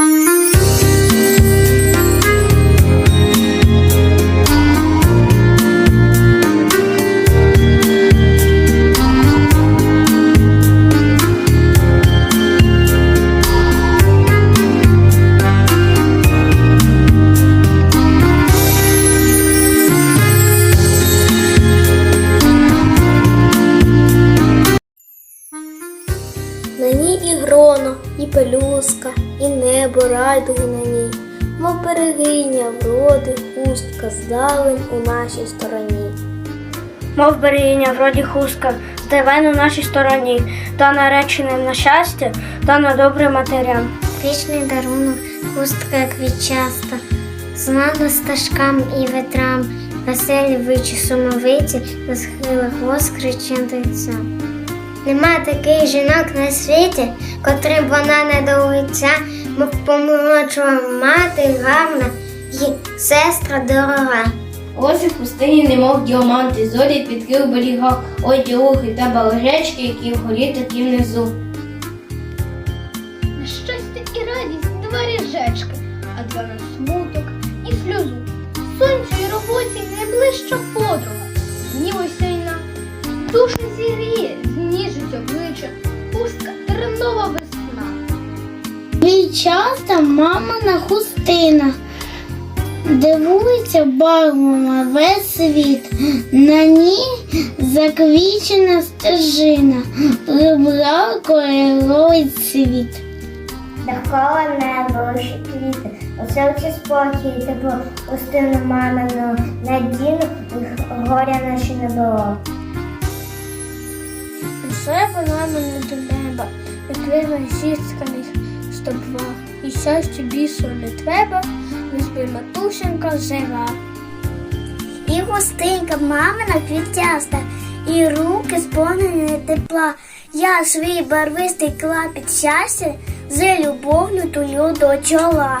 На і гроно, і пелюстка, і небо райдуги на ній, мов берегиня вроди, хустка здалень у нашій стороні. Мов берегиня вроді хустка, здавай на нашій стороні, та нареченим на щастя, та на добре матерям. Вічний дарунок, хустка квітчаста, знана стежкам і ветрам, веселі вичі сумовиті, на схилах воскричендиця. Нема таких жінок на світі, котрим вона не до лиця, мов помолодшова мати гарна і сестра дорога. Ось у пустині, немов діаманти, зорі підкрив берігах, ой ділухи та балеречки, які вгорі, такі внизу. На щастя і радість два ріжечки, а два на смуток і сльозу. Сонцю і роботі найближча подруга, гніву сильна, душу зігріє, зніжить обличчя, пустка тернова весна. Вічаста мамина хустина. Дивується барвами весь світ, на ній заквічена стежина, прибралкою робить світ. Довкола неба лише квіти, у серці спокій, тепло, пустину мамину, надійну, горя наші не було. Все вона мене до неба, як вирва зісканих стопва, і щастя бісу не треба, візьми матусенька жива. І густинька мамина квітяста, і руки сповнені тепла. Я свій барвистий клапіт щастя з любов'ю тулю до чола.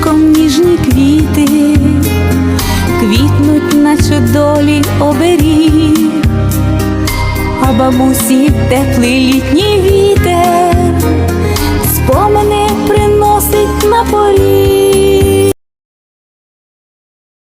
віночком ніжні квіти, квітнуть, наче долі оберіг, а бабусі теплий літній вітер,